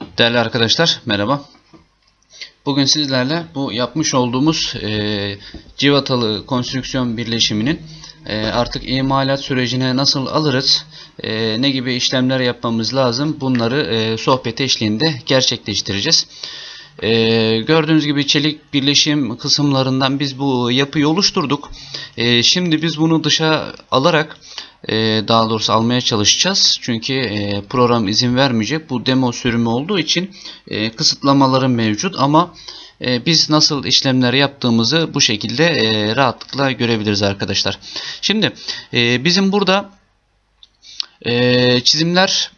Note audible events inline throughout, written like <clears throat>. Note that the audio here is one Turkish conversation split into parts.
Değerli arkadaşlar merhaba. Bugün sizlerle bu yapmış olduğumuz e, civatalı konstrüksiyon birleşiminin e, artık imalat sürecine nasıl alırız, e, ne gibi işlemler yapmamız lazım bunları e, sohbet eşliğinde gerçekleştireceğiz. E, gördüğünüz gibi çelik birleşim kısımlarından biz bu yapıyı oluşturduk. E, şimdi biz bunu dışa alarak e, daha doğrusu almaya çalışacağız. Çünkü e, program izin vermeyecek. Bu demo sürümü olduğu için e, kısıtlamaları mevcut ama e, biz nasıl işlemler yaptığımızı bu şekilde e, rahatlıkla görebiliriz arkadaşlar. Şimdi e, bizim burada e, çizimler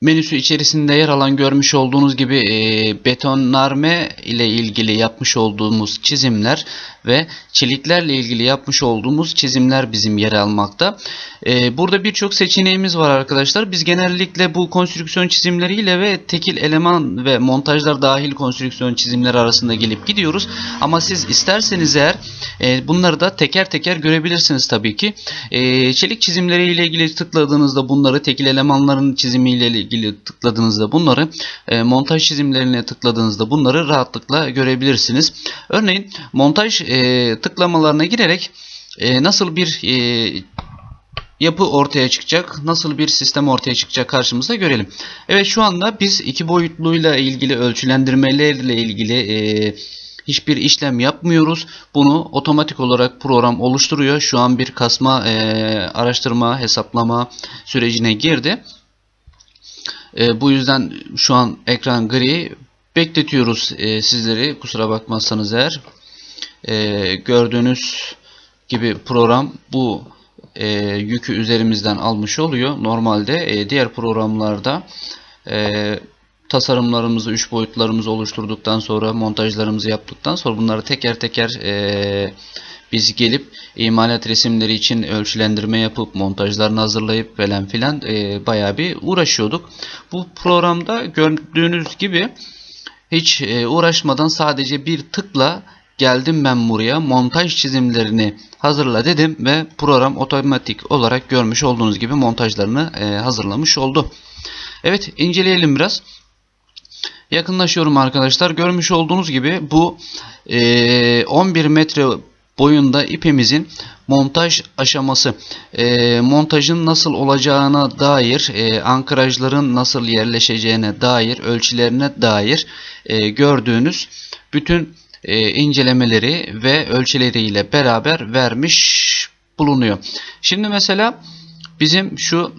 menüsü içerisinde yer alan görmüş olduğunuz gibi e, betonarme ile ilgili yapmış olduğumuz çizimler ve çeliklerle ilgili yapmış olduğumuz çizimler bizim yer almakta. E, burada birçok seçeneğimiz var arkadaşlar. Biz genellikle bu konstrüksiyon çizimleriyle ve tekil eleman ve montajlar dahil konstrüksiyon çizimleri arasında gelip gidiyoruz. Ama siz isterseniz eğer e, bunları da teker teker görebilirsiniz tabii ki. E, çelik çizimleriyle ilgili tıkladığınızda bunları tekil elemanların çizimiyle ilgili tıkladığınızda bunları e, montaj çizimlerine tıkladığınızda bunları rahatlıkla görebilirsiniz. Örneğin montaj e, tıklamalarına girerek e, nasıl bir e, yapı ortaya çıkacak, nasıl bir sistem ortaya çıkacak karşımıza görelim. Evet şu anda biz iki boyutluyla ilgili ölçülendirmelerle ilgili e, hiçbir işlem yapmıyoruz. Bunu otomatik olarak program oluşturuyor. Şu an bir kasma, e, araştırma, hesaplama sürecine girdi. E, bu yüzden şu an ekran gri. Bekletiyoruz e, sizleri kusura bakmazsanız eğer. E, gördüğünüz gibi program bu e, yükü üzerimizden almış oluyor. Normalde e, diğer programlarda e, tasarımlarımızı, üç boyutlarımızı oluşturduktan sonra montajlarımızı yaptıktan sonra bunları teker teker e, biz gelip imalat resimleri için ölçülendirme yapıp montajlarını hazırlayıp falan filan e, bayağı bir uğraşıyorduk. Bu programda gördüğünüz gibi hiç e, uğraşmadan sadece bir tıkla geldim ben buraya montaj çizimlerini hazırla dedim ve program otomatik olarak görmüş olduğunuz gibi montajlarını e, hazırlamış oldu. Evet inceleyelim biraz. Yakınlaşıyorum arkadaşlar. Görmüş olduğunuz gibi bu e, 11 metre boyunda ipimizin montaj aşaması. E, montajın nasıl olacağına dair, e, ankrajların nasıl yerleşeceğine dair, ölçülerine dair e, gördüğünüz bütün e, incelemeleri ve ölçüleriyle beraber vermiş bulunuyor. Şimdi mesela bizim şu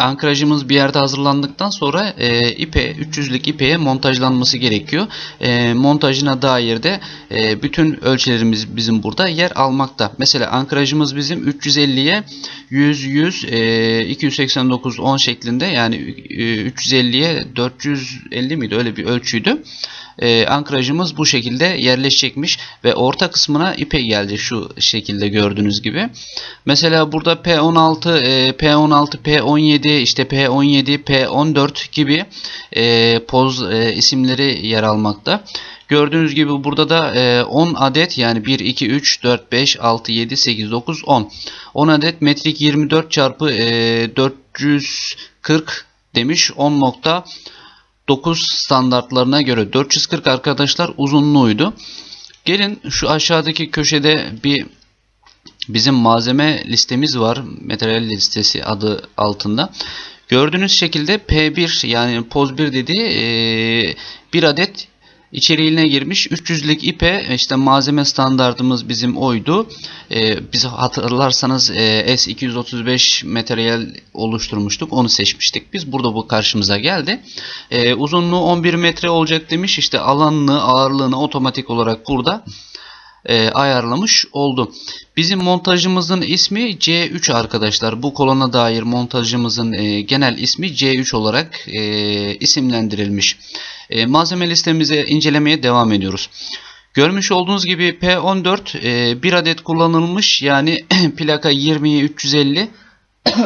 ankrajımız bir yerde hazırlandıktan sonra e, ipe 300'lük ipeye montajlanması gerekiyor. E, montajına dair de e, bütün ölçülerimiz bizim burada yer almakta. Mesela ankrajımız bizim 350'ye 100 100 e, 289 10 şeklinde yani e, 350'ye 450 miydi öyle bir ölçüydü. E, ankrajımız bu şekilde yerleşecekmiş ve orta kısmına ipe geldi şu şekilde gördüğünüz gibi. Mesela burada P16, e, P16, P17, işte P17, P14 gibi e, poz e, isimleri yer almakta. Gördüğünüz gibi burada da e, 10 adet yani 1, 2, 3, 4, 5, 6, 7, 8, 9, 10. 10 adet metrik 24 çarpı e, 440 demiş 10 nokta 9 standartlarına göre 440 arkadaşlar uzunluğuydu. Gelin şu aşağıdaki köşede bir bizim malzeme listemiz var. Materyal listesi adı altında. Gördüğünüz şekilde P1 yani poz 1 dediği bir adet içeriğine girmiş 300'lük ipe işte malzeme standartımız bizim oydu. Ee, biz hatırlarsanız e, S235 materyal oluşturmuştuk. Onu seçmiştik. Biz burada bu karşımıza geldi. Ee, uzunluğu 11 metre olacak demiş. İşte alanını, ağırlığını otomatik olarak burada e, ayarlamış oldu. Bizim montajımızın ismi C3 arkadaşlar. Bu kolona dair montajımızın e, genel ismi C3 olarak e, isimlendirilmiş. E, malzeme listemize incelemeye devam ediyoruz. Görmüş olduğunuz gibi P14 e, bir adet kullanılmış yani <clears throat> plaka 20'ye 350 <clears throat>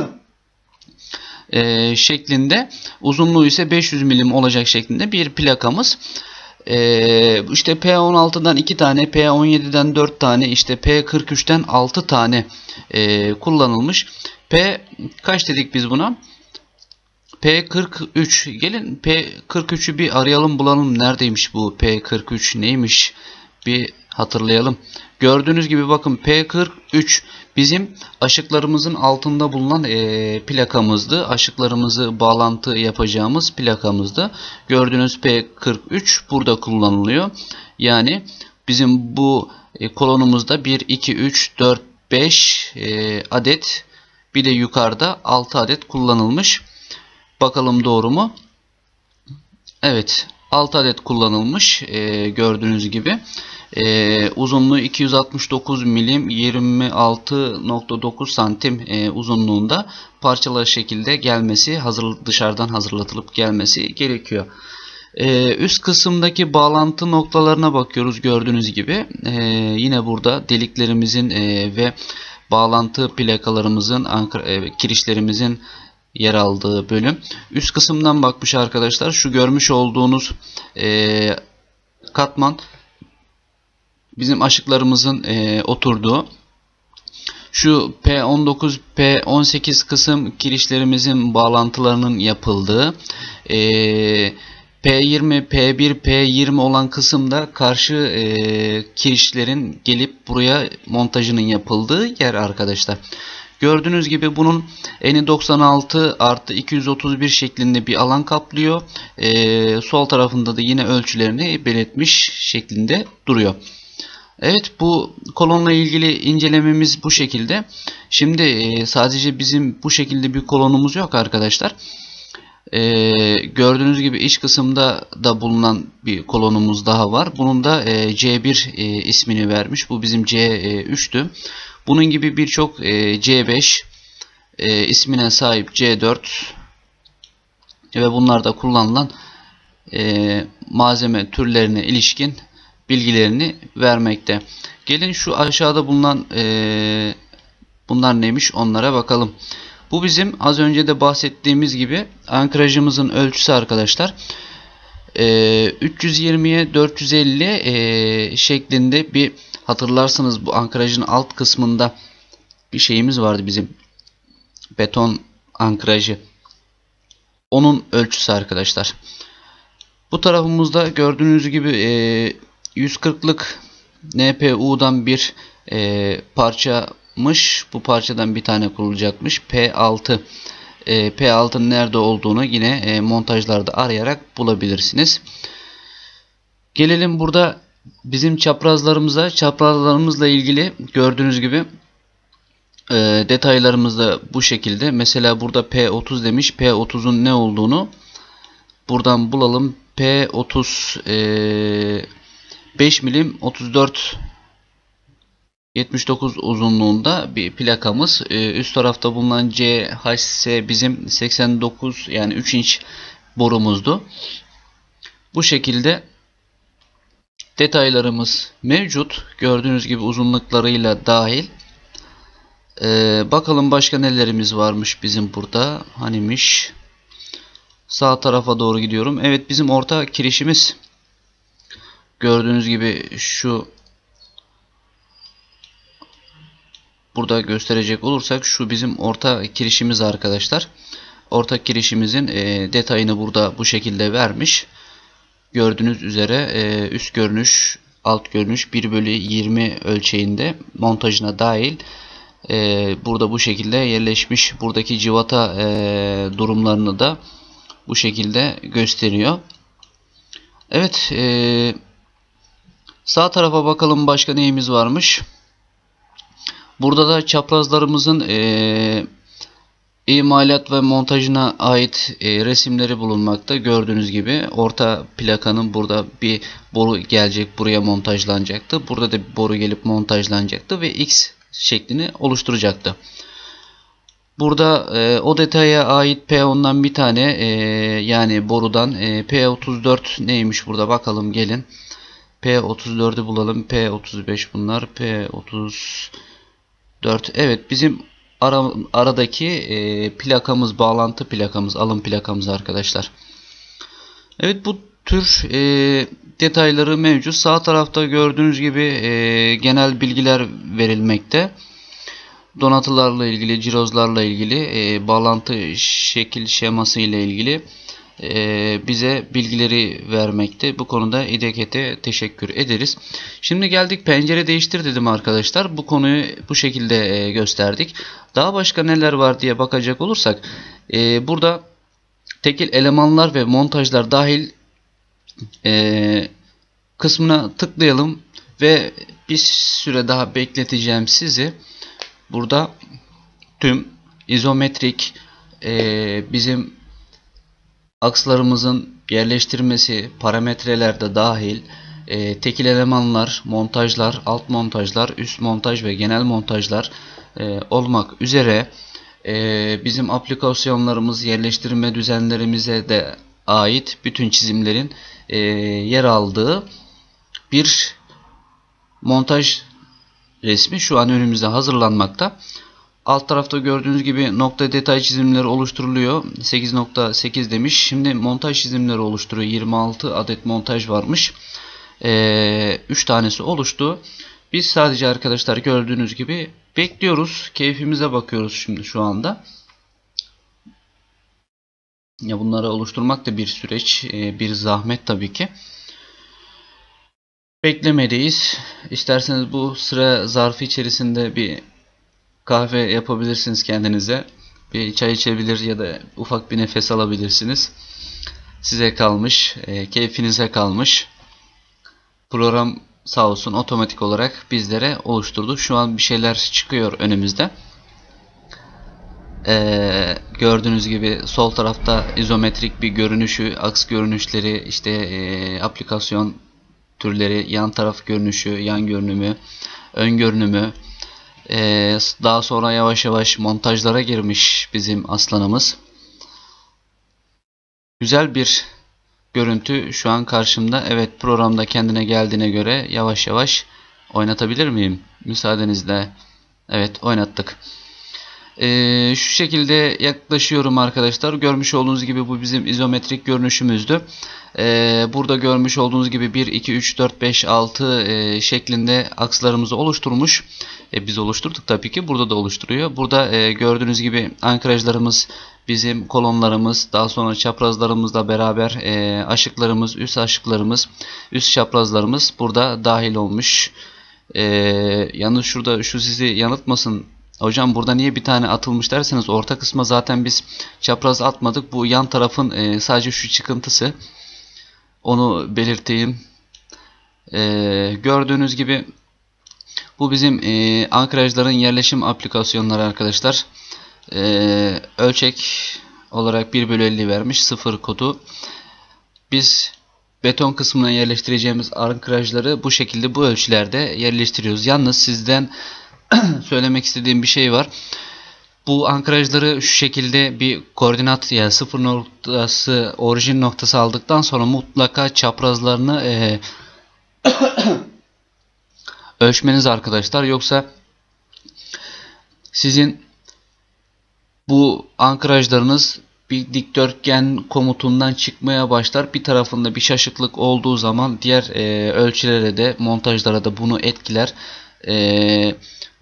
e, şeklinde uzunluğu ise 500 milim olacak şeklinde bir plakamız. Ee, işte P16'dan 2 tane, P17'den 4 tane, işte P43'ten 6 tane e, kullanılmış. P kaç dedik biz buna? P43. Gelin P43'ü bir arayalım bulalım. Neredeymiş bu P43 neymiş? Bir hatırlayalım. Gördüğünüz gibi bakın P43 bizim aşıklarımızın altında bulunan e, plakamızdı. Aşıklarımızı bağlantı yapacağımız plakamızdı. Gördüğünüz P43 burada kullanılıyor. Yani bizim bu e, kolonumuzda 1, 2, 3, 4, 5 e, adet bir de yukarıda 6 adet kullanılmış. Bakalım doğru mu? Evet 6 adet kullanılmış e, gördüğünüz gibi. E, uzunluğu 269 milim 26.9 santim e, uzunluğunda parçalı şekilde gelmesi hazır, dışarıdan hazırlatılıp gelmesi gerekiyor. Ee, üst kısımdaki bağlantı noktalarına bakıyoruz gördüğünüz gibi. Ee, yine burada deliklerimizin e, ve bağlantı plakalarımızın, e, kirişlerimizin yer aldığı bölüm. Üst kısımdan bakmış arkadaşlar. Şu görmüş olduğunuz e, katman bizim aşıklarımızın e, oturduğu. Şu P19, P18 kısım kirişlerimizin bağlantılarının yapıldığı. Eee P20, P1, P20 olan kısımda karşı e, kirişlerin gelip buraya montajının yapıldığı yer arkadaşlar. Gördüğünüz gibi bunun eni 96 artı 231 şeklinde bir alan kaplıyor. E, sol tarafında da yine ölçülerini belirtmiş şeklinde duruyor. Evet bu kolonla ilgili incelememiz bu şekilde. Şimdi e, sadece bizim bu şekilde bir kolonumuz yok arkadaşlar. Ee, gördüğünüz gibi iç kısımda da bulunan bir kolonumuz daha var. Bunun da e, C1 e, ismini vermiş. Bu bizim C3'tü. Bunun gibi birçok e, C5 e, ismine sahip C4 ve bunlarda kullanılan e, malzeme türlerine ilişkin bilgilerini vermekte. Gelin şu aşağıda bulunan e, bunlar neymiş onlara bakalım. Bu bizim az önce de bahsettiğimiz gibi ankrajımızın ölçüsü arkadaşlar. Ee, 320'ye 450 e, şeklinde bir hatırlarsınız bu ankrajın alt kısmında bir şeyimiz vardı bizim beton ankrajı. Onun ölçüsü arkadaşlar. Bu tarafımızda gördüğünüz gibi e, 140'lık NPU'dan bir e, parça mış. Bu parçadan bir tane kurulacakmış. P6 e, P6'nın nerede olduğunu yine e, montajlarda arayarak bulabilirsiniz. Gelelim burada bizim çaprazlarımıza. Çaprazlarımızla ilgili gördüğünüz gibi e, detaylarımız da bu şekilde. Mesela burada P30 demiş. P30'un ne olduğunu buradan bulalım. P30 e, 5 milim 34 79 uzunluğunda bir plakamız. Ee, üst tarafta bulunan CHS bizim 89 yani 3 inç borumuzdu. Bu şekilde detaylarımız mevcut. Gördüğünüz gibi uzunluklarıyla dahil. Ee, bakalım başka nelerimiz varmış bizim burada. Hanimiş. Sağ tarafa doğru gidiyorum. Evet bizim orta kirişimiz. Gördüğünüz gibi şu burada gösterecek olursak şu bizim orta kirişimiz arkadaşlar. Orta kirişimizin e, detayını burada bu şekilde vermiş. Gördüğünüz üzere e, üst görünüş alt görünüş 1 bölü 20 ölçeğinde montajına dahil e, burada bu şekilde yerleşmiş. Buradaki civata e, durumlarını da bu şekilde gösteriyor. Evet e, sağ tarafa bakalım başka neyimiz varmış. Burada da çaprazlarımızın e, imalat ve montajına ait e, resimleri bulunmakta. Gördüğünüz gibi orta plakanın burada bir boru gelecek buraya montajlanacaktı. Burada da bir boru gelip montajlanacaktı ve X şeklini oluşturacaktı. Burada e, o detaya ait P10'dan bir tane e, yani borudan e, P34 neymiş burada bakalım gelin. P34'ü bulalım. P35 bunlar. P30 4. Evet bizim ara, aradaki e, plakamız, bağlantı plakamız, alım plakamız arkadaşlar. Evet bu tür e, detayları mevcut. Sağ tarafta gördüğünüz gibi e, genel bilgiler verilmekte. donatılarla ilgili, cirozlarla ilgili, e, bağlantı şekil şeması ile ilgili bize bilgileri vermekte. Bu konuda İDKT'e teşekkür ederiz. Şimdi geldik pencere değiştir dedim arkadaşlar. Bu konuyu bu şekilde gösterdik. Daha başka neler var diye bakacak olursak burada tekil elemanlar ve montajlar dahil kısmına tıklayalım ve bir süre daha bekleteceğim sizi. Burada tüm izometrik e, bizim akslarımızın yerleştirmesi, parametreler de dahil e, tekil elemanlar, montajlar, alt montajlar, üst montaj ve genel montajlar e, olmak üzere e, bizim aplikasyonlarımız, yerleştirme düzenlerimize de ait bütün çizimlerin e, yer aldığı bir montaj resmi şu an önümüzde hazırlanmakta. Alt tarafta gördüğünüz gibi nokta detay çizimleri oluşturuluyor. 8.8 demiş. Şimdi montaj çizimleri oluşturuyor. 26 adet montaj varmış. Ee, 3 tanesi oluştu. Biz sadece arkadaşlar gördüğünüz gibi bekliyoruz. Keyfimize bakıyoruz şimdi şu anda. Ya bunları oluşturmak da bir süreç, bir zahmet tabii ki. Beklemedeyiz. İsterseniz bu sıra zarfı içerisinde bir kahve yapabilirsiniz kendinize. Bir çay içebilir ya da ufak bir nefes alabilirsiniz. Size kalmış, e, keyfinize kalmış. Program sağ olsun otomatik olarak bizlere oluşturdu. Şu an bir şeyler çıkıyor önümüzde. Ee, gördüğünüz gibi sol tarafta izometrik bir görünüşü, aks görünüşleri, işte e, aplikasyon türleri, yan taraf görünüşü, yan görünümü, ön görünümü, ee, daha sonra yavaş yavaş montajlara girmiş bizim aslanımız. Güzel bir görüntü şu an karşımda. Evet programda kendine geldiğine göre yavaş yavaş oynatabilir miyim? Müsaadenizle. Evet oynattık. Ee, şu şekilde yaklaşıyorum arkadaşlar. Görmüş olduğunuz gibi bu bizim izometrik görünüşümüzdü. Ee, burada görmüş olduğunuz gibi 1, 2, 3, 4, 5, 6 e, şeklinde akslarımızı oluşturmuş. E, biz oluşturduk tabii ki. Burada da oluşturuyor. Burada e, gördüğünüz gibi ankrajlarımız, bizim kolonlarımız, daha sonra çaprazlarımızla beraber e, aşıklarımız, üst aşıklarımız, üst çaprazlarımız burada dahil olmuş. E, yalnız şurada şu sizi yanıltmasın Hocam burada niye bir tane atılmış derseniz orta kısma zaten biz çapraz atmadık. Bu yan tarafın e, sadece şu çıkıntısı. Onu belirteyim. E, gördüğünüz gibi bu bizim e, ankrajların yerleşim aplikasyonları arkadaşlar. E, ölçek olarak 1 bölü 50 vermiş. Sıfır kodu. Biz beton kısmına yerleştireceğimiz ankrajları bu şekilde bu ölçülerde yerleştiriyoruz. Yalnız sizden <clears throat> söylemek istediğim bir şey var. Bu ankrajları şu şekilde bir koordinat yani sıfır noktası orijin noktası aldıktan sonra mutlaka çaprazlarını e, <clears throat> ölçmeniz arkadaşlar. Yoksa sizin bu ankrajlarınız bir dikdörtgen komutundan çıkmaya başlar. Bir tarafında bir şaşıklık olduğu zaman diğer e, ölçülere de montajlara da bunu etkiler. E,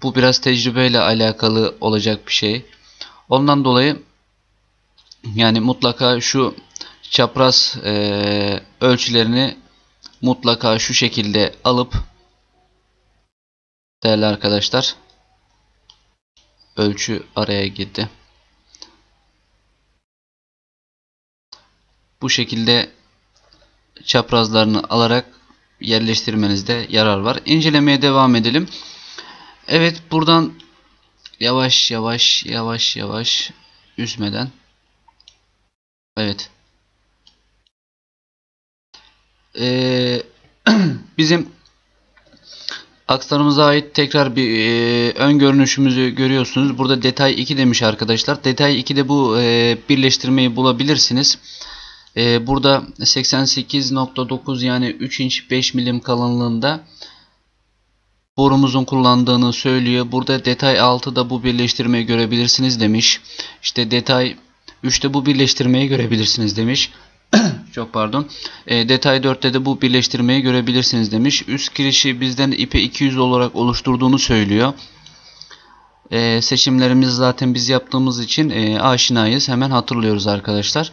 bu biraz tecrübeyle alakalı olacak bir şey. Ondan dolayı yani mutlaka şu çapraz e, ölçülerini mutlaka şu şekilde alıp değerli arkadaşlar ölçü araya girdi. Bu şekilde çaprazlarını alarak yerleştirmenizde yarar var. İncelemeye devam edelim. Evet buradan yavaş yavaş yavaş yavaş üzmeden Evet ee, <clears throat> bizim akslarımıza ait tekrar bir e, ön görünüşümüzü görüyorsunuz. Burada detay 2 demiş arkadaşlar. Detay 2'de bu e, birleştirmeyi bulabilirsiniz. E, burada 88.9 yani 3 inç 5 milim kalınlığında borumuzun kullandığını söylüyor. Burada detay 6'da bu birleştirmeyi görebilirsiniz demiş. İşte detay 3'te bu birleştirmeyi görebilirsiniz demiş. <clears throat> Çok pardon. E, detay 4'te de bu birleştirmeyi görebilirsiniz demiş. Üst girişi bizden ipe 200 olarak oluşturduğunu söylüyor. e, seçimlerimizi zaten biz yaptığımız için e, aşinayız. Hemen hatırlıyoruz arkadaşlar.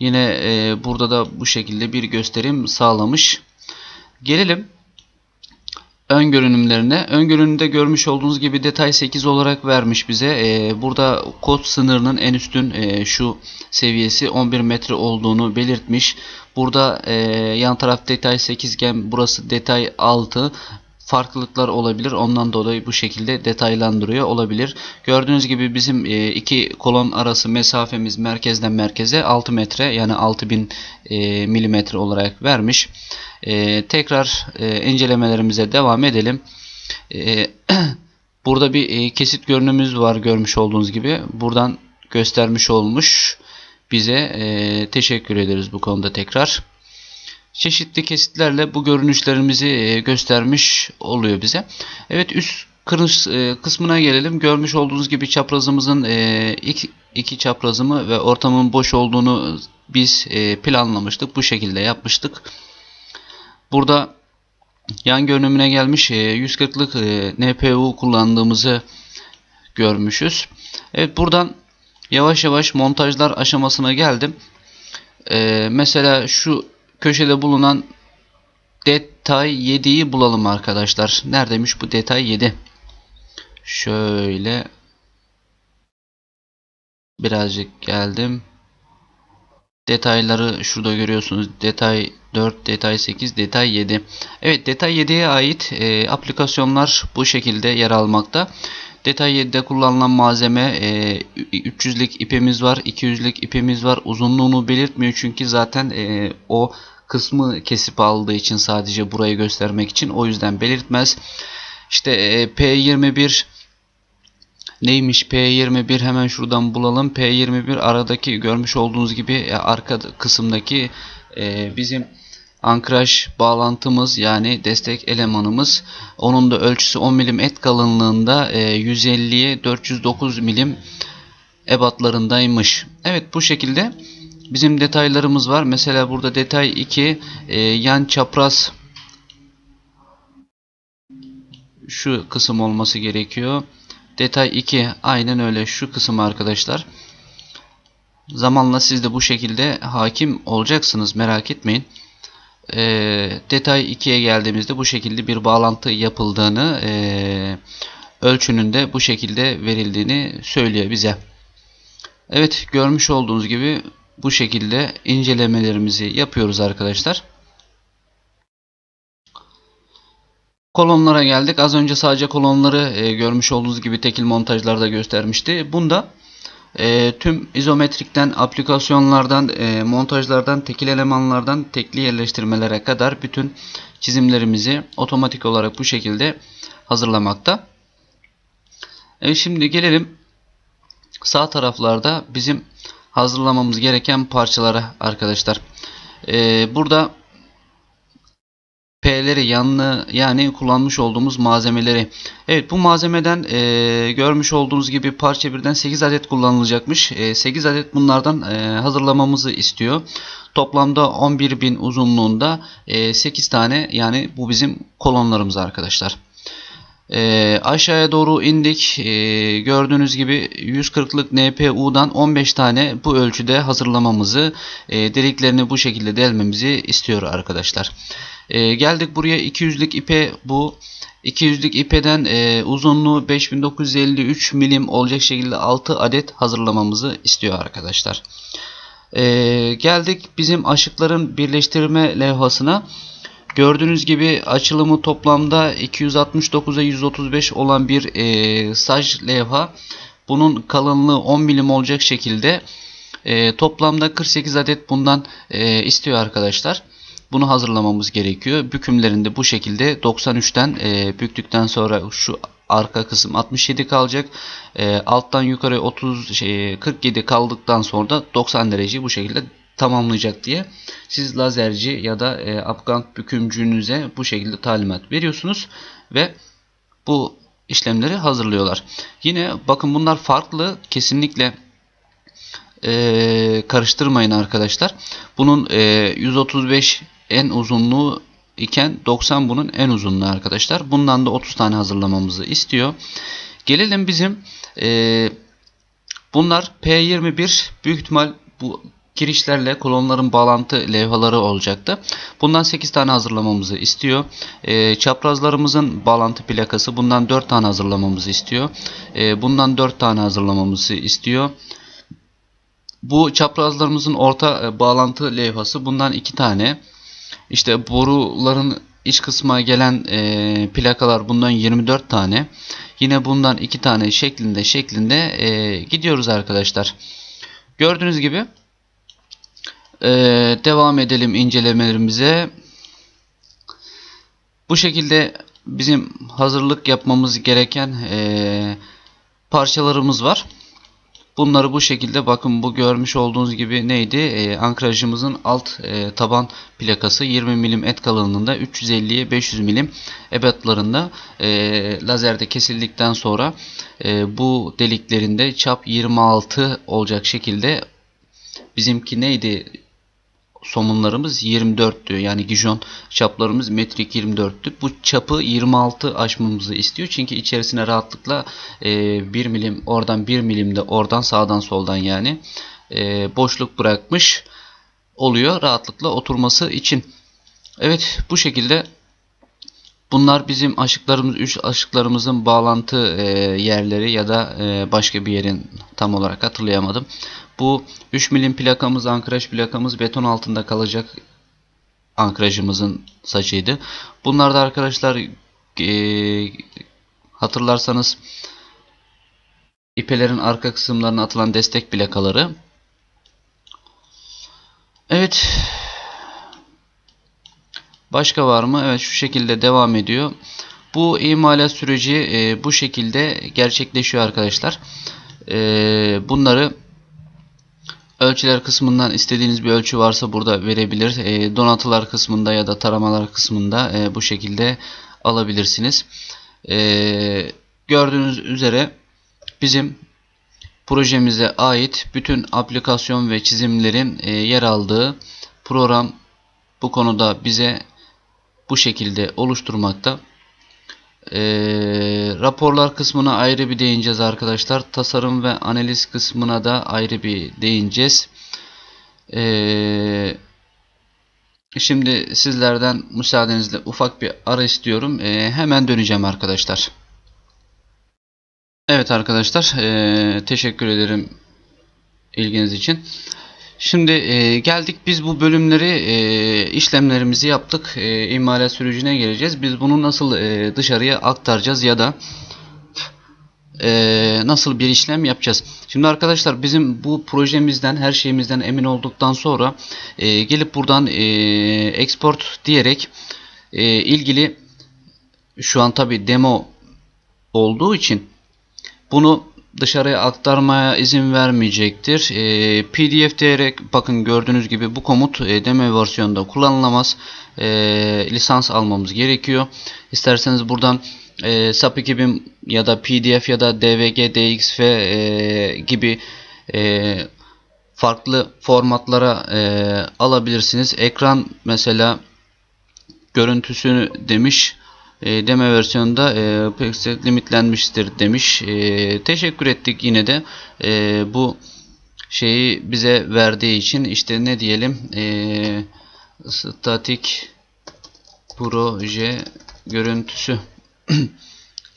Yine e, burada da bu şekilde bir gösterim sağlamış. Gelelim ön görünümlerine. Ön görünümde görmüş olduğunuz gibi detay 8 olarak vermiş bize. E, burada kod sınırının en üstün e, şu seviyesi 11 metre olduğunu belirtmiş. Burada e, yan taraf detay 8 iken burası detay 6 farklılıklar olabilir. Ondan dolayı bu şekilde detaylandırıyor olabilir. Gördüğünüz gibi bizim e, iki kolon arası mesafemiz merkezden merkeze 6 metre yani 6000 e, milimetre olarak vermiş. E, tekrar incelemelerimize devam edelim. <clears throat> Burada bir kesit görünümümüz var görmüş olduğunuz gibi. Buradan göstermiş olmuş bize. Teşekkür ederiz bu konuda tekrar çeşitli kesitlerle bu görünüşlerimizi e, göstermiş oluyor bize. Evet üst kırış e, kısmına gelelim. Görmüş olduğunuz gibi çaprazımızın e, iki, iki çaprazımı ve ortamın boş olduğunu biz planlamıştık. Bu şekilde yapmıştık. Burada yan görünümüne gelmiş 140'lık NPU kullandığımızı görmüşüz. Evet buradan yavaş yavaş montajlar aşamasına geldim. Mesela şu köşede bulunan detay 7'yi bulalım arkadaşlar. Neredeymiş bu detay 7? Şöyle birazcık geldim. Detayları şurada görüyorsunuz. Detay 4, detay 8, detay 7. Evet detay 7'ye ait e, aplikasyonlar bu şekilde yer almakta. Detay 7'de kullanılan malzeme e, 300'lik ipimiz var, 200'lik ipimiz var. Uzunluğunu belirtmiyor çünkü zaten e, o kısmı kesip aldığı için sadece burayı göstermek için o yüzden belirtmez. İşte e, P21 neymiş P21 hemen şuradan bulalım. P21 aradaki görmüş olduğunuz gibi e, arka kısımdaki e, bizim ankraj bağlantımız yani destek elemanımız. Onun da ölçüsü 10 milim et kalınlığında e, 150'ye 409 milim ebatlarındaymış. Evet bu şekilde bizim detaylarımız var. Mesela burada detay 2 e, yan çapraz şu kısım olması gerekiyor. Detay 2 aynen öyle şu kısım arkadaşlar. Zamanla siz de bu şekilde hakim olacaksınız merak etmeyin. E, detay 2'ye geldiğimizde bu şekilde bir bağlantı yapıldığını e, ölçünün de bu şekilde verildiğini söylüyor bize. Evet görmüş olduğunuz gibi bu şekilde incelemelerimizi yapıyoruz arkadaşlar. Kolonlara geldik. Az önce sadece kolonları e, görmüş olduğunuz gibi tekil montajlarda göstermişti. Bunda e, tüm izometrikten, aplikasyonlardan, e, montajlardan, tekil elemanlardan tekli yerleştirmelere kadar bütün çizimlerimizi otomatik olarak bu şekilde hazırlamakta. Evet şimdi gelelim sağ taraflarda bizim hazırlamamız gereken parçalara arkadaşlar. Ee, burada P'leri yanlı yani kullanmış olduğumuz malzemeleri. Evet bu malzemeden e, görmüş olduğunuz gibi parça birden 8 adet kullanılacakmış. E, 8 adet bunlardan e, hazırlamamızı istiyor. Toplamda 11.000 uzunluğunda e, 8 tane yani bu bizim kolonlarımız arkadaşlar. E, aşağıya doğru indik. E, gördüğünüz gibi 140'lık NPU'dan 15 tane bu ölçüde hazırlamamızı, e, deliklerini bu şekilde delmemizi istiyor arkadaşlar. E, geldik buraya 200'lük ipe bu 200'lük ipeden e, uzunluğu 5953 milim olacak şekilde 6 adet hazırlamamızı istiyor arkadaşlar. E, geldik bizim aşıkların birleştirme levhasına. Gördüğünüz gibi açılımı toplamda 269'a 135 olan bir e, saj levha. Bunun kalınlığı 10 milim olacak şekilde e, toplamda 48 adet bundan e, istiyor arkadaşlar. Bunu hazırlamamız gerekiyor. Bükümlerinde bu şekilde 93'ten e, büktükten sonra şu arka kısım 67 kalacak. E, alttan yukarı 30 şey, 47 kaldıktan sonra da 90 derece bu şekilde tamamlayacak diye siz lazerci ya da e, apgant bükümcünüze bu şekilde talimat veriyorsunuz ve bu işlemleri hazırlıyorlar. Yine bakın bunlar farklı kesinlikle e, karıştırmayın arkadaşlar. Bunun e, 135 en uzunluğu iken 90 bunun en uzunluğu arkadaşlar. Bundan da 30 tane hazırlamamızı istiyor. Gelelim bizim e, bunlar P21 büyük ihtimal bu girişlerle kolonların bağlantı levhaları olacaktı. Bundan 8 tane hazırlamamızı istiyor. E, çaprazlarımızın bağlantı plakası bundan 4 tane hazırlamamızı istiyor. E, bundan 4 tane hazırlamamızı istiyor. Bu çaprazlarımızın orta e, bağlantı levhası bundan 2 tane. İşte boruların iç kısmına gelen e, plakalar bundan 24 tane. Yine bundan 2 tane şeklinde şeklinde e, gidiyoruz arkadaşlar. Gördüğünüz gibi e, devam edelim incelemelerimize. Bu şekilde bizim hazırlık yapmamız gereken e, parçalarımız var. Bunları bu şekilde bakın bu görmüş olduğunuz gibi neydi? Ee, ankrajımızın alt e, taban plakası 20 milim et kalınlığında 350'ye 500 milim ebatlarında e, lazerde kesildikten sonra e, bu deliklerinde çap 26 olacak şekilde bizimki neydi? Somunlarımız 24'tü. Yani gijon çaplarımız metrik 24'tü. Bu çapı 26 aşmamızı istiyor. Çünkü içerisine rahatlıkla e, 1 milim oradan 1 milim de oradan sağdan soldan yani e, boşluk bırakmış oluyor. Rahatlıkla oturması için. Evet bu şekilde Bunlar bizim aşıklarımız, üç aşıklarımızın bağlantı e, yerleri ya da e, başka bir yerin tam olarak hatırlayamadım. Bu 3 milim plakamız, ankraj plakamız beton altında kalacak ankrajımızın saçıydı. Bunlar da arkadaşlar e, hatırlarsanız ipelerin arka kısımlarına atılan destek plakaları. Evet. Başka var mı? Evet şu şekilde devam ediyor. Bu imalat süreci e, bu şekilde gerçekleşiyor arkadaşlar. E, bunları ölçüler kısmından istediğiniz bir ölçü varsa burada verebilir. E, donatılar kısmında ya da taramalar kısmında e, bu şekilde alabilirsiniz. E, gördüğünüz üzere bizim projemize ait bütün aplikasyon ve çizimlerin e, yer aldığı program bu konuda bize bu şekilde oluşturmakta. E, raporlar kısmına ayrı bir değineceğiz arkadaşlar. Tasarım ve analiz kısmına da ayrı bir değineceğiz. E, şimdi sizlerden müsaadenizle ufak bir ara istiyorum. E, hemen döneceğim arkadaşlar. Evet arkadaşlar e, teşekkür ederim ilginiz için. Şimdi e, geldik biz bu bölümleri e, işlemlerimizi yaptık. E, imalat sürecine geleceğiz. Biz bunu nasıl e, dışarıya aktaracağız ya da e, nasıl bir işlem yapacağız. Şimdi arkadaşlar bizim bu projemizden her şeyimizden emin olduktan sonra e, gelip buradan e, export diyerek e, ilgili şu an tabi demo olduğu için bunu dışarıya aktarmaya izin vermeyecektir. E, PDF diyerek bakın gördüğünüz gibi bu komut e, demo versiyonda kullanılamaz. E, lisans almamız gerekiyor. İsterseniz buradan e, SAP 2000 ya da PDF ya da DVG, DXF e, gibi e, farklı formatlara e, alabilirsiniz. Ekran mesela görüntüsünü demiş e, deme versiyonunda e, limitlenmiştir demiş. E, teşekkür ettik yine de e, bu şeyi bize verdiği için işte ne diyelim e, statik proje görüntüsü <clears throat>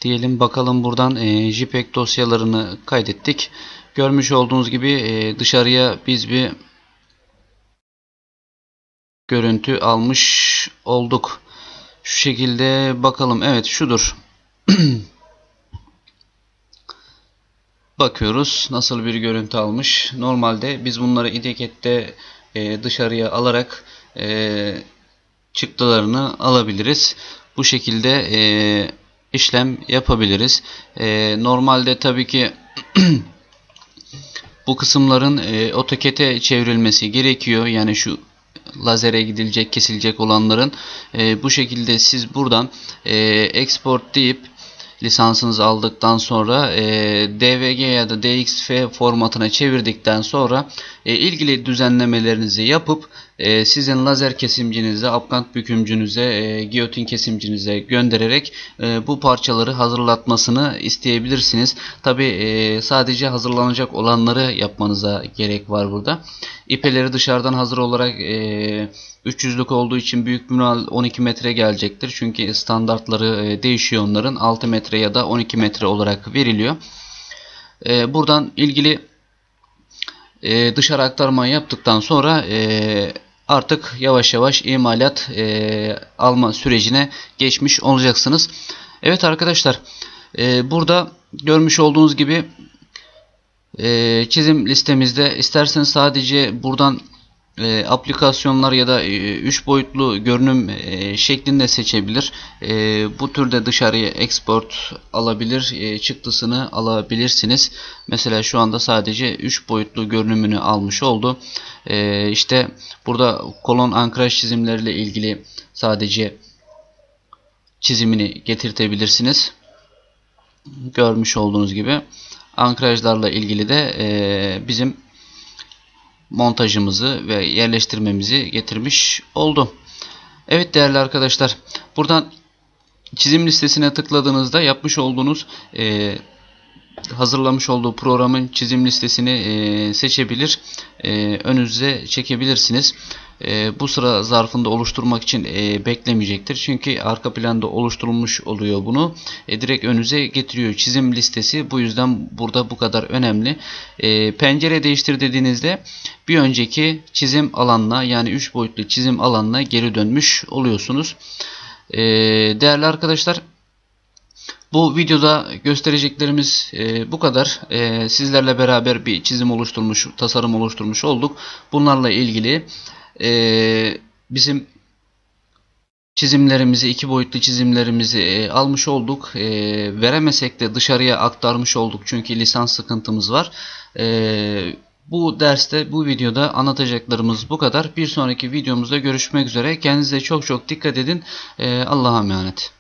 diyelim bakalım buradan e, JPEG dosyalarını kaydettik. Görmüş olduğunuz gibi e, dışarıya biz bir görüntü almış olduk. Şu şekilde bakalım. Evet şudur. <clears throat> Bakıyoruz nasıl bir görüntü almış. Normalde biz bunları idekette e, dışarıya alarak e, çıktılarını alabiliriz. Bu şekilde e, işlem yapabiliriz. E, normalde tabii ki <clears throat> bu kısımların e, AutoCAD'e çevrilmesi gerekiyor. Yani şu lazere gidilecek, kesilecek olanların e, bu şekilde siz buradan e, export deyip lisansınızı aldıktan sonra e, DVG ya da DXF formatına çevirdikten sonra e, ilgili düzenlemelerinizi yapıp e, sizin lazer kesimcinize, apkant bükümcünüze, e, giyotin kesimcinize göndererek e, bu parçaları hazırlatmasını isteyebilirsiniz. Tabi e, sadece hazırlanacak olanları yapmanıza gerek var burada. İpeleri dışarıdan hazır olarak e, 300'lük olduğu için büyük münal 12 metre gelecektir. Çünkü standartları e, değişiyor onların. 6 metre ya da 12 metre olarak veriliyor. E, buradan ilgili e, dışarı aktarma yaptıktan sonra artık yavaş yavaş imalat alma sürecine geçmiş olacaksınız. Evet arkadaşlar burada görmüş olduğunuz gibi çizim listemizde isterseniz sadece buradan e, aplikasyonlar ya da 3 boyutlu görünüm e, şeklinde seçebilir. E, bu türde dışarıya export alabilir, e, çıktısını alabilirsiniz. Mesela şu anda sadece 3 boyutlu görünümünü almış oldu. E, işte burada kolon ankraj çizimleriyle ilgili sadece çizimini getirtebilirsiniz. Görmüş olduğunuz gibi ankrajlarla ilgili de e, bizim montajımızı ve yerleştirmemizi getirmiş oldu. Evet değerli arkadaşlar buradan çizim listesine tıkladığınızda yapmış olduğunuz e, hazırlamış olduğu programın çizim listesini e, seçebilir e, önünüze çekebilirsiniz. E, bu sıra zarfında oluşturmak için e, beklemeyecektir. Çünkü arka planda oluşturulmuş oluyor bunu. E, direkt önünüze getiriyor çizim listesi. Bu yüzden burada bu kadar önemli. E, pencere değiştir dediğinizde bir önceki çizim alanına yani 3 boyutlu çizim alanına geri dönmüş oluyorsunuz. E, değerli arkadaşlar bu videoda göstereceklerimiz e, bu kadar. E, sizlerle beraber bir çizim oluşturmuş, tasarım oluşturmuş olduk. Bunlarla ilgili e, bizim çizimlerimizi, iki boyutlu çizimlerimizi e, almış olduk. E, veremesek de dışarıya aktarmış olduk çünkü lisans sıkıntımız var. E, bu derste, bu videoda anlatacaklarımız bu kadar. Bir sonraki videomuzda görüşmek üzere. Kendinize çok çok dikkat edin. E, Allah'a emanet.